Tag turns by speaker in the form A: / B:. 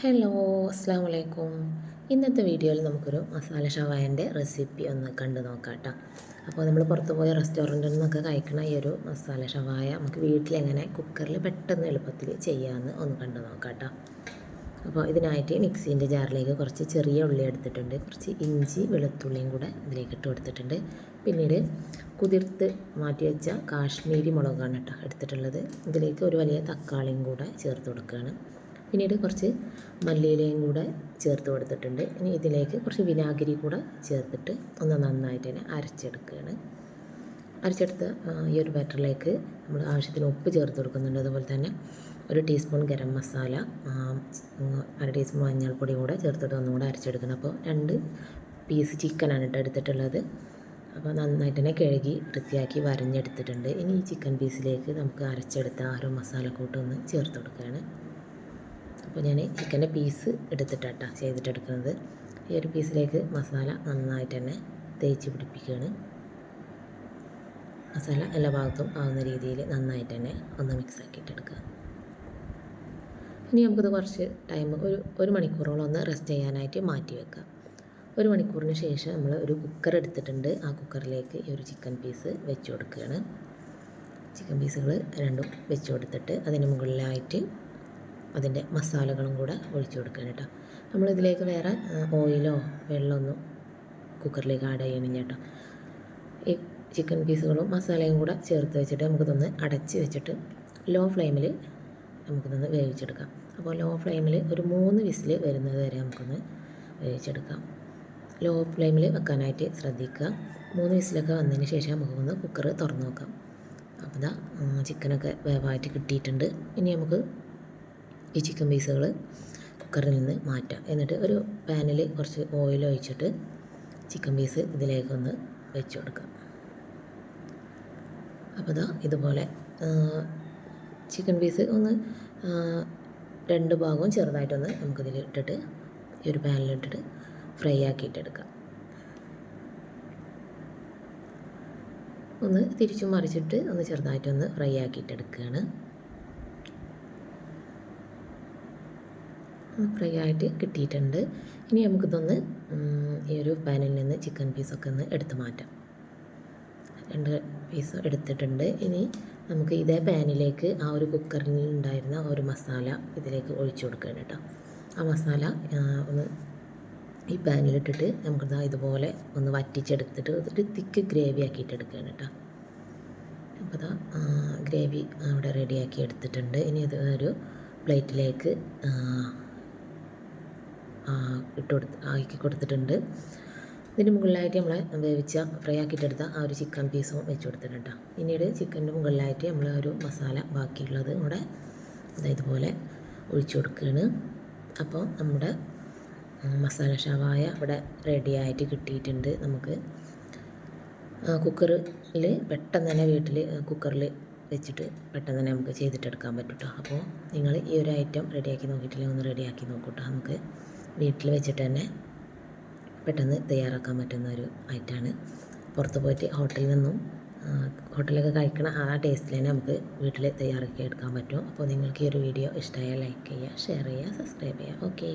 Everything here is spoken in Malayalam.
A: ഹലോ അസ്സാം വലൈക്കും ഇന്നത്തെ വീഡിയോയിൽ നമുക്കൊരു മസാല ഷവായന്റെ റെസിപ്പി ഒന്ന് കണ്ടു നോക്കാം കേട്ടോ അപ്പോൾ നമ്മൾ പുറത്ത് പോയ റെസ്റ്റോറന്റിൽ നിന്നൊക്കെ കഴിക്കണ ഈ ഒരു മസാല ഷവായ നമുക്ക് വീട്ടിലെങ്ങനെ കുക്കറിൽ പെട്ടെന്ന് എളുപ്പത്തിൽ ചെയ്യാമെന്ന് ഒന്ന് കണ്ടു നോക്കാം കേട്ടോ അപ്പോൾ ഇതിനായിട്ട് മിക്സീന്റെ ജാറിലേക്ക് കുറച്ച് ചെറിയ ഉള്ളി എടുത്തിട്ടുണ്ട്. കുറച്ച് ഇഞ്ചി വെളുത്തുള്ളിയും കൂടെ ഇതിലേക്ക് ഇട്ട് കൊടുത്തിട്ടുണ്ട്. പിന്നീട് കുതിർത്ത് മാറ്റി വെച്ച കാശ്മീരി മുളകാണ് കേട്ടോ എടുത്തിട്ടുള്ളത്. ഇതിലേക്ക് ഒരു വലിയ തക്കാളിയും കൂടെ ചേർത്ത് കൊടുക്കുകയാണ്. പിന്നീട് കുറച്ച് മല്ലിയിലയും കൂടെ ചേർത്ത് കൊടുത്തിട്ടുണ്ട്. ഇനി ഇതിലേക്ക് കുറച്ച് വിനാഗിരി കൂടെ ചേർത്തിട്ട് ഒന്ന് നന്നായിട്ട് തന്നെ അരച്ചെടുക്കുകയാണ്. അരച്ചെടുത്ത ഈ ഒരു ബാറ്ററിലേക്ക് നമ്മൾ ആവശ്യത്തിന് ഉപ്പ് ചേർത്ത് കൊടുക്കുന്നുണ്ട്. അതുപോലെ തന്നെ ഒരു ടീസ്പൂൺ ഗരം മസാല അര ടീസ്പൂൺ മഞ്ഞൾപ്പൊടി കൂടെ ചേർത്തിട്ട് ഒന്നും കൂടെ അരച്ചെടുക്കണം അപ്പോൾ രണ്ട് പീസ് ചിക്കനാണ് കേട്ടോ എടുത്തിട്ടുള്ളത്. അപ്പോൾ നന്നായിട്ട് തന്നെ കഴുകി വൃത്തിയാക്കി വരഞ്ഞെടുത്തിട്ടുണ്ട്. ഇനി ഈ ചിക്കൻ പീസിലേക്ക് നമുക്ക് അരച്ചെടുത്ത ആ ഒരു മസാലക്കൂട്ടൊന്ന് ചേർത്ത് കൊടുക്കുകയാണ്. അപ്പോൾ ഞാൻ ചിക്കന്റെ പീസ് എടുത്തിട്ടാട്ടാ ചെയ്തിട്ടെടുക്കുന്നത്. ഈ ഒരു പീസിലേക്ക് മസാല നന്നായിട്ട് തന്നെ തേച്ച് പിടിപ്പിക്കുകയാണ്. മസാല എല്ലാ ഭാഗത്തും ആവുന്ന രീതിയിൽ നന്നായിട്ട് തന്നെ ഒന്ന് മിക്സ് ആക്കിയിട്ടെടുക്കുക ഇനി നമുക്കത് കുറച്ച് ടൈം ഒരു ഒരു മണിക്കൂറോളം ഒന്ന് റെസ്റ്റ് ചെയ്യാനായിട്ട് മാറ്റി വെക്കാം. ഒരു മണിക്കൂറിന് ശേഷം നമ്മൾ ഒരു കുക്കർ എടുത്തിട്ടുണ്ട്. ആ കുക്കറിലേക്ക് ഈ ഒരു ചിക്കൻ പീസ് വെച്ച് കൊടുക്കുകയാണ്. ചിക്കൻ പീസുകൾ രണ്ടും വെച്ച് കൊടുത്തിട്ട് അതിന് മുകളിലായിട്ട് അതിന്റെ മസാലകളും കൂടെ ഒഴിച്ചു കൊടുക്കുകയാണ് കേട്ടോ. നമ്മളിതിലേക്ക് വേറെ ഓയിലോ വെള്ളമൊന്നും കുക്കറിലേക്ക് ആഡ് ചെയ്യണം കേട്ടോ. ഈ ചിക്കൻ പീസുകളും മസാലയും കൂടെ ചേർത്ത് വെച്ചിട്ട് നമുക്കിതൊന്ന് അടച്ച് വെച്ചിട്ട് ലോ ഫ്ലെയിമിൽ നമുക്കിതൊന്ന് വേവിച്ചെടുക്കാം. അപ്പോൾ ലോ ഫ്ലെയിമിൽ ഒരു മൂന്ന് വിസിൽ വരുന്നത് വരെ നമുക്കൊന്ന് വേവിച്ചെടുക്കാം. ലോ ഫ്ലെയിമിൽ വെക്കാനായിട്ട് ശ്രദ്ധിക്കുക. മൂന്ന് വിസിലൊക്കെ വന്നതിന് ശേഷം നമുക്കൊന്ന് കുക്കർ തുറന്ന് നോക്കാം. അപ്പോൾ ഇതാ ചിക്കനൊക്കെ വേവായിട്ട് കിട്ടിയിട്ടുണ്ട്. ഇനി നമുക്ക് ഈ ചിക്കൻ പീസുകൾ കുക്കറിൽ നിന്ന് മാറ്റാം. എന്നിട്ട് ഒരു പാനിൽ കുറച്ച് ഓയിൽ ഒഴിച്ചിട്ട് ചിക്കൻ പീസ് ഇതിലേക്കൊന്ന് വെച്ച് കൊടുക്കാം. അപ്പോൾ ഇതാ ഇതുപോലെ ചിക്കൻ പീസ് ഒന്ന് രണ്ട് ഭാഗവും ചെറുതായിട്ടൊന്ന് നമുക്കിതിൽ ഇട്ടിട്ട് ഈ ഒരു പാനിലിട്ടിട്ട് ഫ്രൈ ആക്കിയിട്ടെടുക്കാം ഒന്ന് തിരിച്ചും മറിച്ചിട്ട് ഒന്ന് ചെറുതായിട്ടൊന്ന് ഫ്രൈ ആക്കിയിട്ടെടുക്കുകയാണ് ഫ്രൈ ആയിട്ട് കിട്ടിയിട്ടുണ്ട്. ഇനി നമുക്കിതൊന്ന് ഈ ഒരു പാനിൽ നിന്ന് ചിക്കൻ പീസൊക്കെ ഒന്ന് എടുത്ത് മാറ്റാം. രണ്ട് പീസ് എടുത്തിട്ടുണ്ട്. ഇനി നമുക്ക് ഇതേ പാനിലേക്ക് ആ ഒരു കുക്കറിൽ ഉണ്ടായിരുന്ന ആ ഒരു മസാല ഇതിലേക്ക് ഒഴിച്ചു കൊടുക്കുകയാണ് കേട്ടോ. ആ മസാല ഒന്ന് ഈ പാനിലിട്ടിട്ട് നമുക്കിതാ ഇതുപോലെ ഒന്ന് വറ്റിച്ചെടുത്തിട്ട് ഒരു തിക്ക് ഗ്രേവി ആക്കിയിട്ട് എടുക്കുകയാണ് കേട്ടോ. അപ്പോൾ ഗ്രേവി അവിടെ റെഡിയാക്കി എടുത്തിട്ടുണ്ട്. ഇനി ഇത് ഒരു പ്ലേറ്റിലേക്ക് ഇട്ട് കൊടുത്ത് ആക്കി കൊടുത്തിട്ടുണ്ട്. ഇതിന് മുകളിലായിട്ട് നമ്മൾ വേവിച്ച ഫ്രൈ ആക്കിയിട്ടെടുത്ത ആ ഒരു ചിക്കൻ പീസും വെച്ച് കൊടുത്തിട്ടുണ്ട് പിന്നീട് ചിക്കന്റെ മുകളിലായിട്ട് നമ്മൾ ഒരു മസാല ബാക്കിയുള്ളത് കൂടെ ഇതുപോലെ ഒഴിച്ചു കൊടുക്കുകയാണ് അപ്പോൾ നമ്മുടെ മസാല ഷവായ ഇവിടെ റെഡി ആയിട്ട് കിട്ടിയിട്ടുണ്ട് നമുക്ക്. കുക്കറിൽ പെട്ടെന്ന് തന്നെ വീട്ടിൽ കുക്കറിൽ വെച്ചിട്ട് പെട്ടെന്ന് തന്നെ നമുക്ക് ചെയ്തിട്ടെടുക്കാൻ പറ്റും കേട്ടോ അപ്പോൾ നിങ്ങൾ ഈ ഒരു ഐറ്റം റെഡിയാക്കി നോക്കിയിട്ടില്ലെങ്കിൽ ഒന്ന് റെഡിയാക്കി നോക്കൂട്ടോ നമുക്ക്. വീട്ടിൽ വെച്ചിട്ട് തന്നെ പെട്ടെന്ന് തയ്യാറാക്കാൻ പറ്റുന്ന ഒരു ഐറ്റമാണ്. പുറത്ത് പോയിട്ട് ഹോട്ടലിൽ നിന്നും ഹോട്ടലൊക്കെ കഴിക്കണ ആ ടേസ്റ്റിൽ തന്നെ നമുക്ക് വീട്ടിൽ തയ്യാറാക്കി എടുക്കാൻ പറ്റും. അപ്പോൾ നിങ്ങൾക്ക് ഈ ഒരു വീഡിയോ ഇഷ്ടമായാൽ ലൈക്ക് ചെയ്യുക ഷെയർ ചെയ്യുക സബ്സ്ക്രൈബ് ചെയ്യുക. ഓക്കേ